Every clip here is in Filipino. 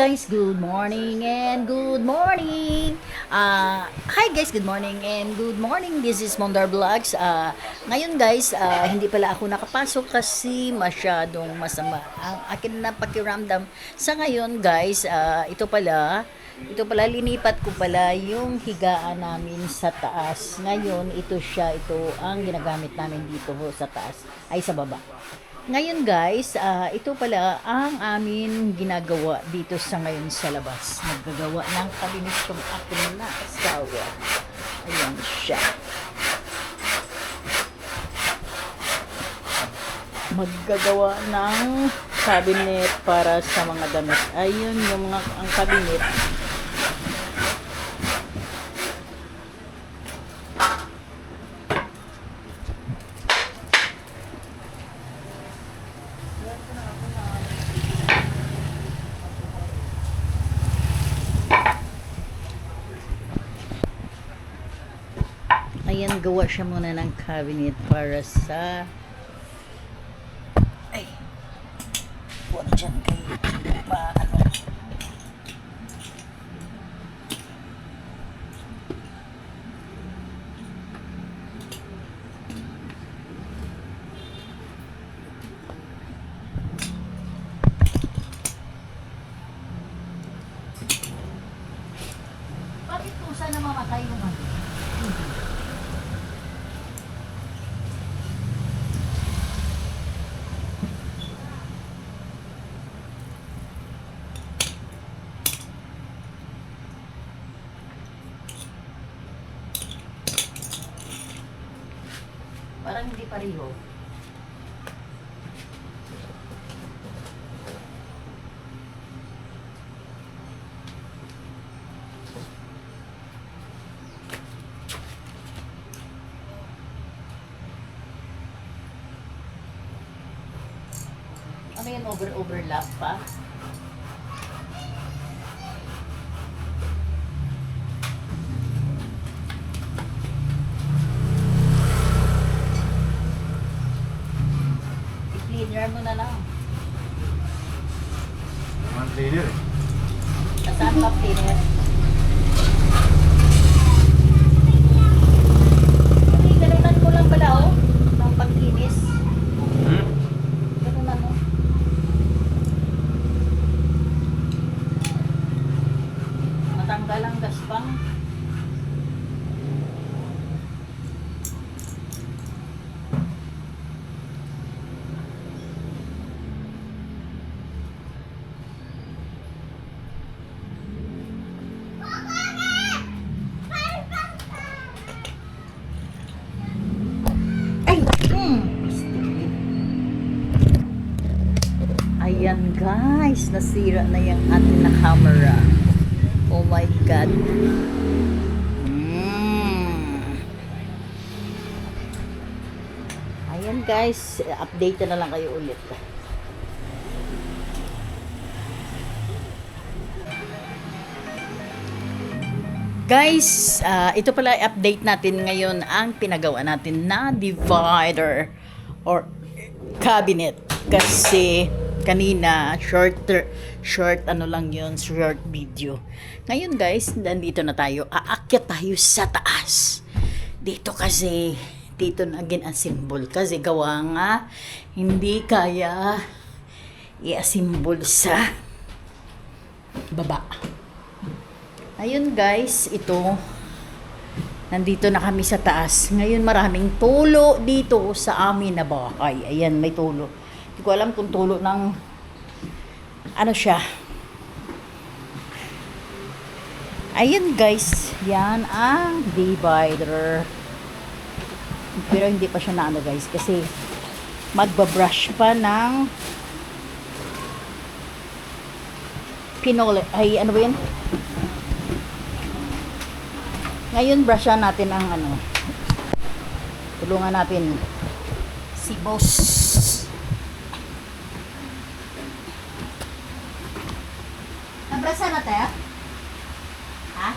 guys, good morning and good morning. Ah, hi guys, good morning and good morning. This is Mondar Vlogs. Ah, ngayon guys, ah, hindi pala ako nakapasok kasi masyadong masama ang akin na pakiramdam. Sa ngayon guys, ah, ito pala, ito pala linipat ko pala yung higaan namin sa taas. Ngayon, ito siya, ito ang ginagamit namin dito sa taas, ay sa baba. Ngayon guys, ah, ito pala ang amin ginagawa dito sa ngayon sa labas. Naggagawa ng kabinet yung akin na asawa. Ayan siya. Maggagawa ng cabinet para sa mga damit. Ayun yung mga ang cabinet. Ayan, gawa siya muna ng cabinet para sa... Ay! Huwag dyan kayo. Ma, ano. Bakit kung saan namamatay yung ano? Pareho. Ano yan, over-overlap pa? lang. Monthly din eh. Kasama pa din eh. Nasira na yung ating na camera. Oh my God. Mm. Ayan guys, update na lang kayo ulit. Guys, ah, ito pala update natin ngayon ang pinagawa natin na divider or cabinet kasi kanina short short ano lang yun short video ngayon guys nandito na tayo aakyat tayo sa taas dito kasi dito na gin-assemble kasi gawa nga hindi kaya i-assemble sa baba Ayun guys, ito. Nandito na kami sa taas. Ngayon maraming tulo dito sa amin na bahay. Ayan, may tulo. Hindi ko alam kung tulo ng ano siya. Ayun guys, yan ang divider. Pero hindi pa siya na ano guys kasi magbabrush pa ng pinole. Ay, ano ba yun? Ngayon, brushan natin ang ano. Tulungan natin si boss. Nabrasa na tayo? Ha?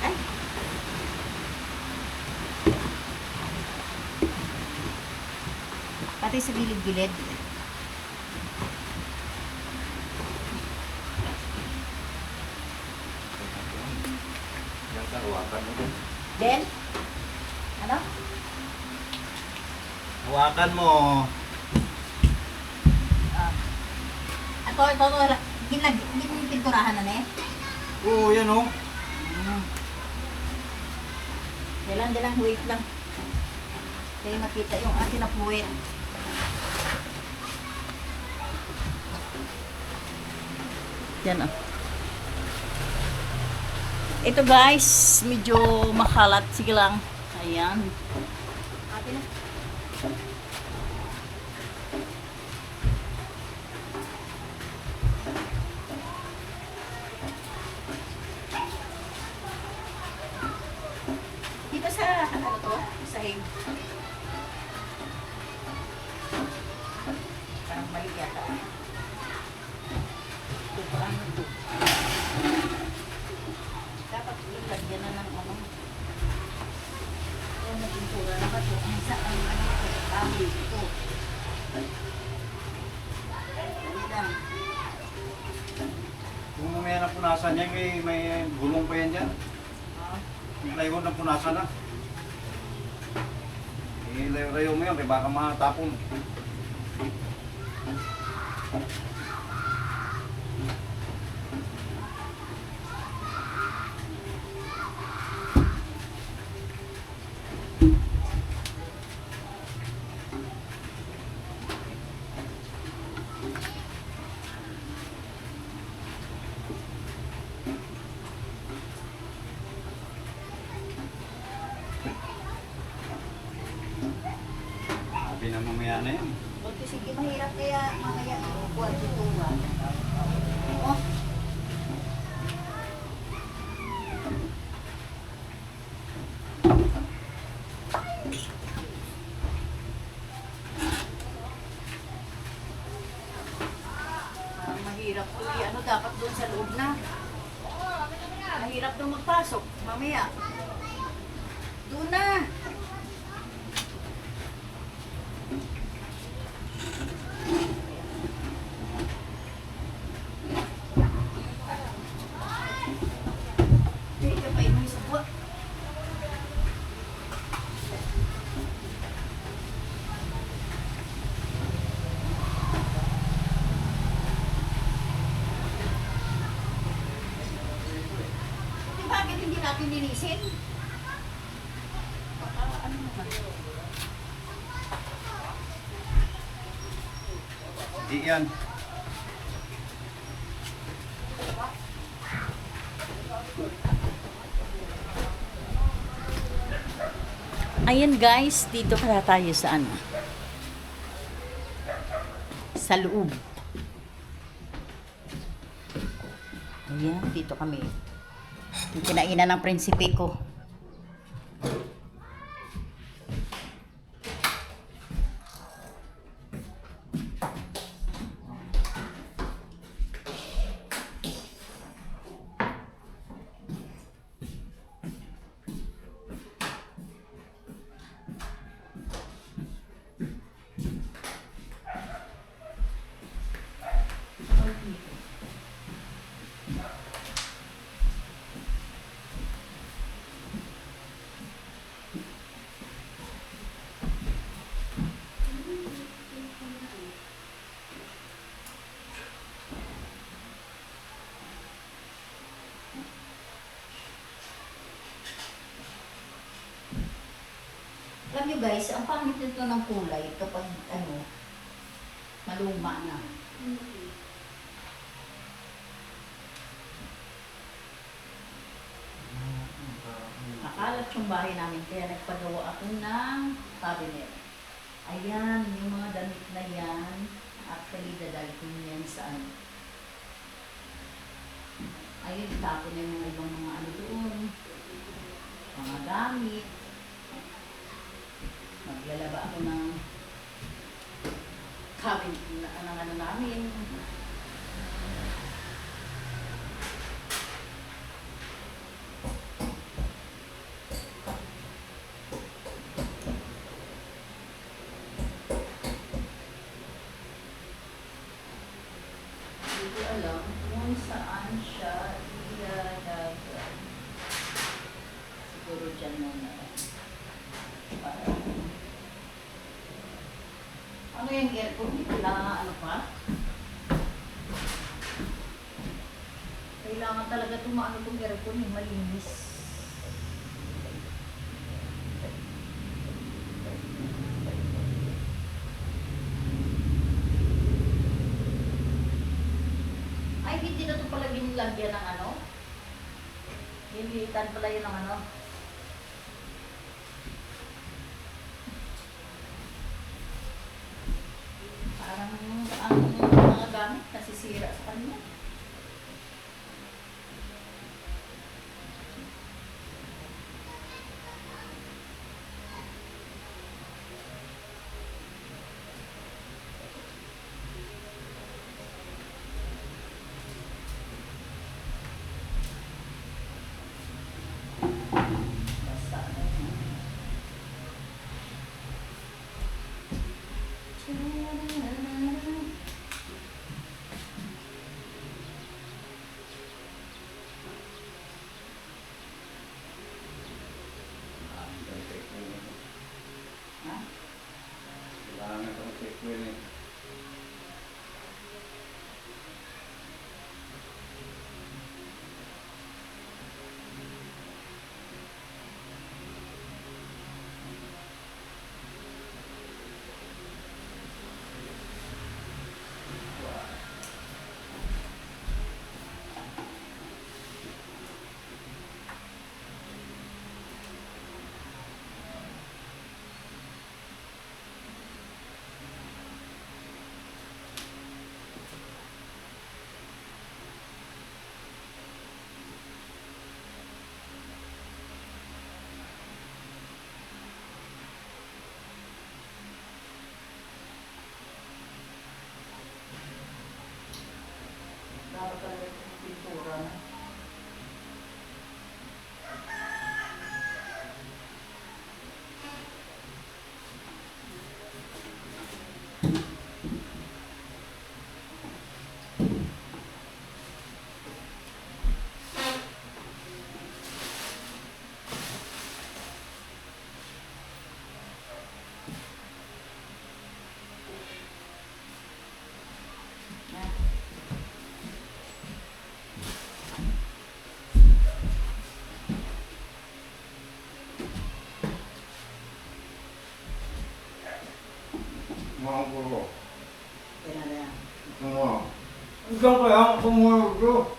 Ay. Pati natin sa gilid-gilid. Yan ka, hawakan mo dun. Then, ano? Hawakan mo. Ah. Ato, ito, ito, ginag, hindi mo yung pinturahan na eh. Oo, yan oh. Mm. Dalang, dalang, wait lang. Kaya makita yung atin na puwet. Yan ah. Ito guys, medyo makalat. Sige lang. Ayan. Atin na. Di ba sa, ano to? Sa hig? Parang mali yata. Ito pa ano ilagyan na ng ano. Yung naging pura na ba ito? Ang sa ang ano ito? Kami ito. Lang. Kung mamaya na punasan yan, may, may gulong pa yan dyan. Ah. Yung plywood na punasan na. Ilayo-layo mo yan, kaya baka matapon. Sabi na mamaya na yan. Buti sige, mahirap kaya mamaya buwan tutuwa. Oh. Parang mahirap to. eh. Ano dapat doon sa loob na? Mahirap doon magpasok. Mamaya. Doon na. Hindi ka pa inuwi sa buwan. Di bakit hindi natin linisin? Baka ano naman. Di yan. Ayan guys, dito kaya tayo sa ano? Sa loob. Ayan, dito kami. Yung kinainan ng prinsipe ko. Alam nyo guys, ang pangit nito ng kulay kapag ano, maluma na. Nakalat yung bahay namin kaya nagpagawa ako ng cabinet. Ayan, yung mga damit na yan, actually dadalhin yan sa ano. Ayun, tapon na yung mga ibang mga ano doon. Mga gamit. Maglalaba ako ng cabinet na, ng ano namin. naman siya ilalagay. Siguro dyan muna. Para. Ano yung aircon? Hindi kailangan ano pa? Kailangan talaga tumaano itong aircon yung malinis. Ay, hindi na ito pala ginlagyan ng ano? Hilitan pala yun ng ano? Ikaw kaya ang kumulog ko. Bakit?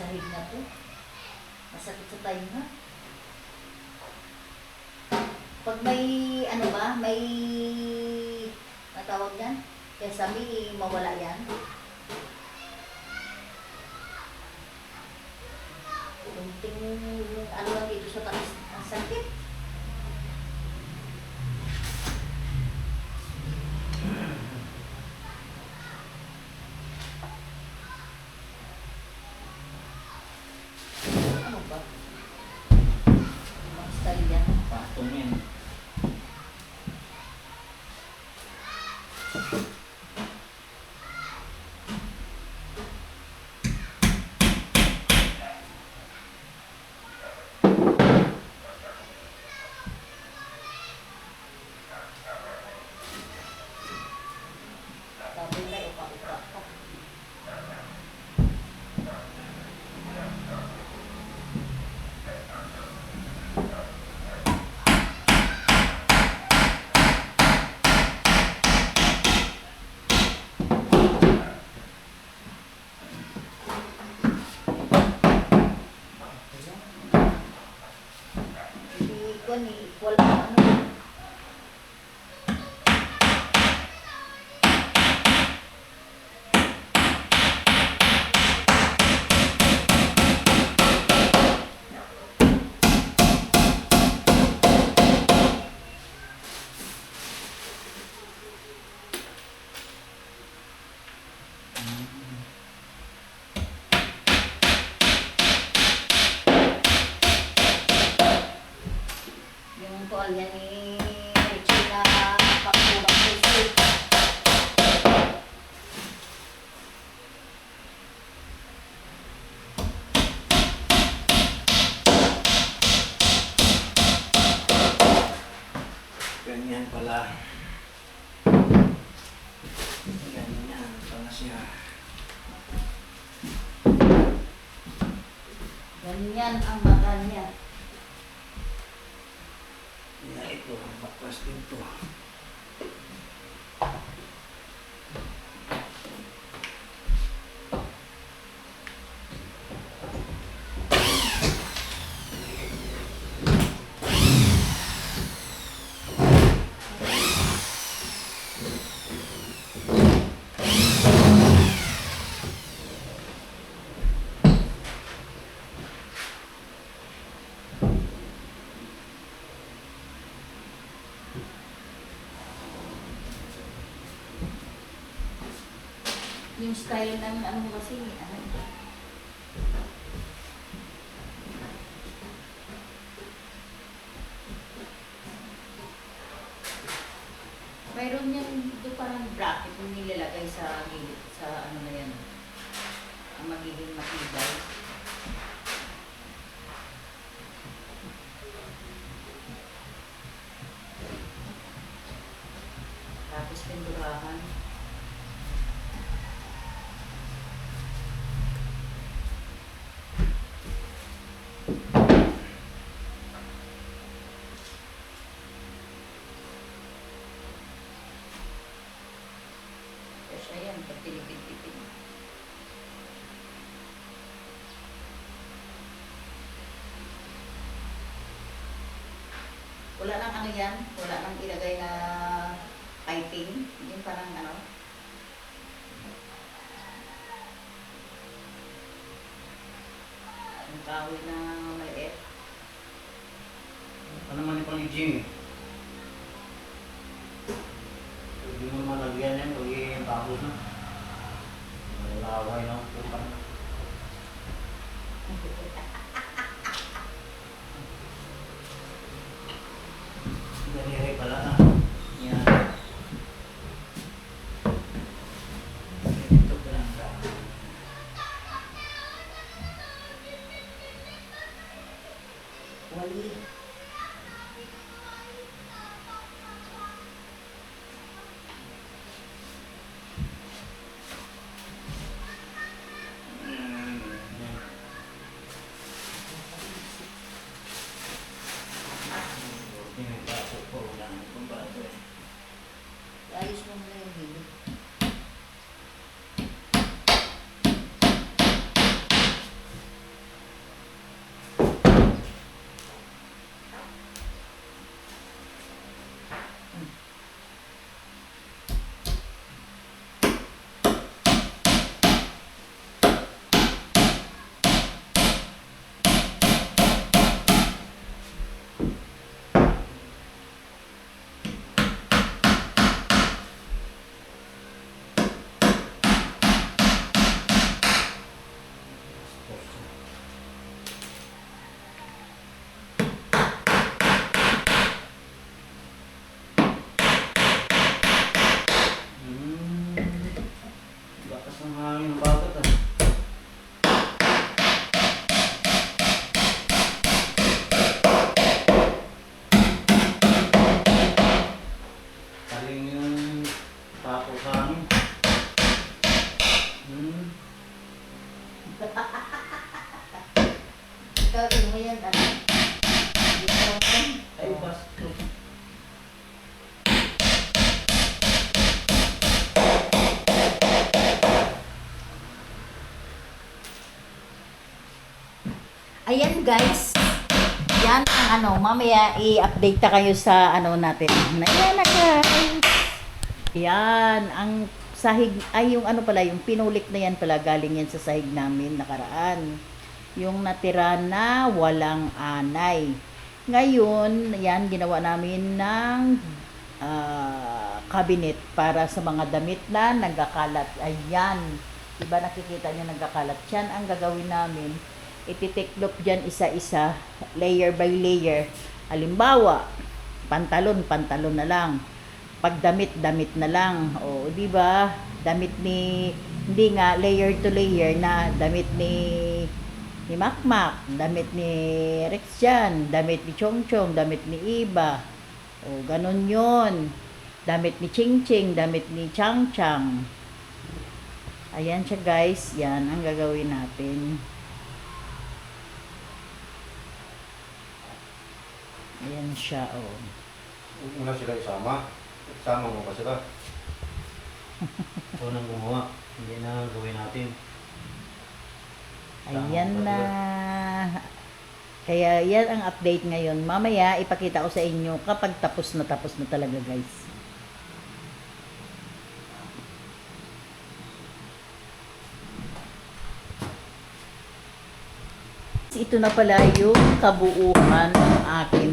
Sahig na to. Masakit sa tayo na. Pag may, ano ba, may, natawag yan? Kaya sabi, mawala yan. Kunting, ano lang dito sa taas, ang sakit. Ano ba? Ang style yan. Patong yan. Tapos na upa-upa pa. Hindi ko ni wala ano. Yung tuwalya ni Richie na pakurang puso. Ganyan pala. Ganyan pala siya. Ganyan ang mata niya. Kaya ito, baklas dito. Yung style ng ano kasi, ano, mayroon yan dito parang bracket yung nilalagay sa gilid, sa ano na yan, ang magiging matibay. Tapos pindurahan. Kasi yan, pag tinipid-tipid. Wala nang ano yan, wala nang ilagay na piping. Yung parang ano, yung kahoy na maliit. Ano naman yung pang-gym eh. Mamaya i-update ta kayo sa ano natin. Na, yan na guys. Yan, ang sahig, ay yung ano pala, yung pinulik na yan pala, galing yan sa sahig namin nakaraan. Yung natira na walang anay. Ngayon, yan, ginawa namin ng ah, cabinet para sa mga damit na nagkakalat. Ayan, diba nakikita nyo nagkakalat? Yan ang gagawin namin. Ititiklop dyan isa-isa, layer by layer. Halimbawa, pantalon, pantalon na lang. Pag damit na lang. O di ba? Damit ni hindi nga layer to layer na damit ni ni Makmak damit ni Rex Jan damit ni Chong Chong damit ni Iba. O ganon yon damit ni Ching Ching damit ni Chang Chang. Ayan siya guys. Yan ang gagawin natin ayan siya oh Una sila isama. Isama mo pa sila. Ikaw nang gumawa. Hindi na gawin natin. Ayan na. Kaya yan ang update ngayon. Mamaya ipakita ko sa inyo kapag tapos na tapos na talaga guys. Ito na pala yung kabuuan ng akin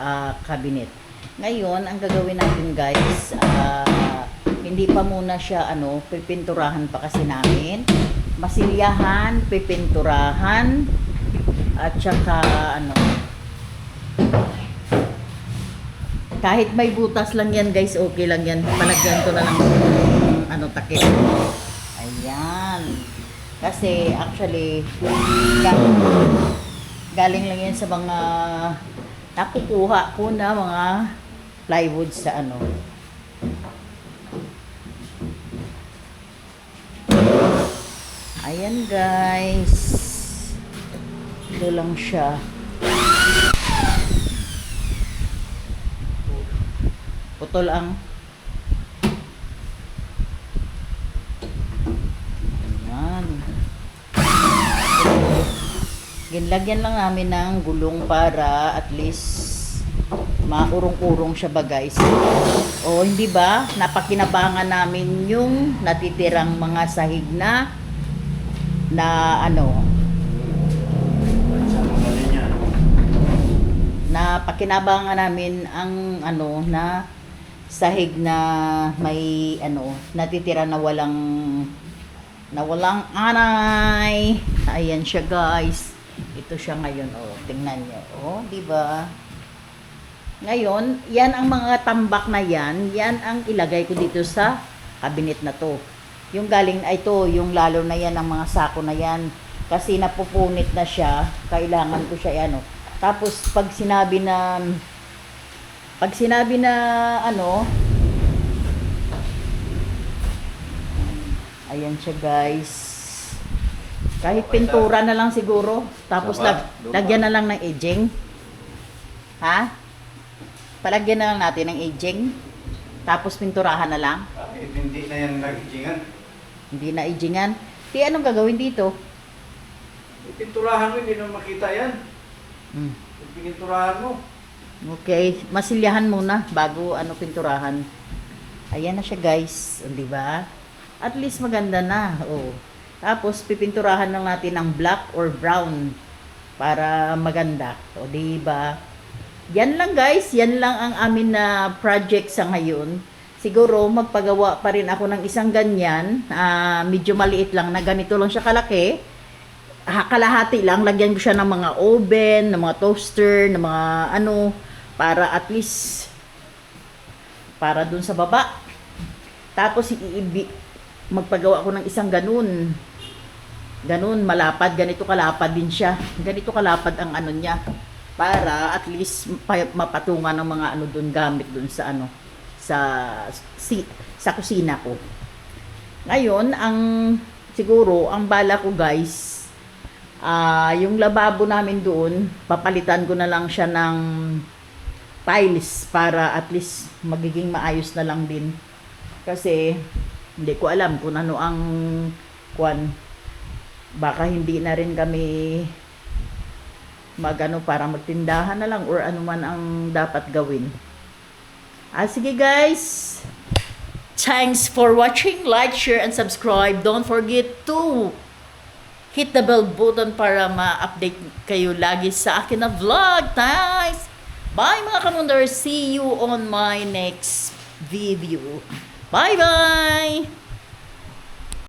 ah, cabinet. Ngayon, ang gagawin natin guys, ah, hindi pa muna siya ano, pipinturahan pa kasi namin. Masilyahan, pipinturahan, at saka ano, kahit may butas lang yan guys, okay lang yan. Palagyan ko na lang ng ano, takip. Ayan. Kasi actually, galing, galing lang yan sa mga nakukuha ko na mga plywood sa ano. Ayan guys. Ito lang siya. Putol ang Ayan. Ginlagyan lang namin ng gulong para at least maurong-urong siya ba guys. O hindi ba? Napakinabangan namin yung natitirang mga sahig na na ano, na pakinabangan namin ang ano na sahig na may ano natitira na walang na walang anay. Ayan siya guys. Ito siya ngayon oh. Tingnan niyo. Oh, di ba? Ngayon, yan ang mga tambak na yan, yan ang ilagay ko dito sa cabinet na to. Yung galing ito, yung lalo na yan ang mga sako na yan. Kasi napupunit na siya, kailangan ko siya ano. Tapos pag sinabi na pag sinabi na ano Ayan siya guys. Kahit pintura na lang siguro. Tapos lag, luma. lagyan na lang ng aging. Ha? Palagyan na lang natin ng aging. Tapos pinturahan na lang. Kahit hindi na yan nag-itingan. Hindi na agingan. Di anong gagawin dito? Pinturahan mo, hindi na makita yan. Hmm. Pininturahan mo. Okay, masilyahan muna bago ano pinturahan. Ayan na siya guys, di ba? At least maganda na. Oh. Tapos pipinturahan lang natin ng black or brown para maganda. O di ba? Yan lang guys, yan lang ang amin na project sa ngayon. Siguro magpagawa pa rin ako ng isang ganyan, ah, medyo maliit lang na ganito lang siya kalaki ha- kalahati lang, lagyan ko siya ng mga oven, ng mga toaster, ng mga ano, para at least, para dun sa baba. Tapos magpagawa ako ng isang ganun. Ganun, malapad. Ganito kalapad din siya. Ganito kalapad ang ano niya. Para at least pa- mapatungan ng mga ano doon gamit doon sa ano sa si, sa kusina ko. Ngayon, ang siguro ang bala ko guys, ah yung lababo namin doon, papalitan ko na lang siya ng tiles para at least magiging maayos na lang din. Kasi hindi ko alam kung ano ang kwan. Baka hindi na rin kami magano para magtindahan na lang or ano man ang dapat gawin. Ah, sige guys. Thanks for watching. Like, share, and subscribe. Don't forget to hit the bell button para ma-update kayo lagi sa akin na vlog. Thanks! Bye mga kamunders. See you on my next video. Bye-bye!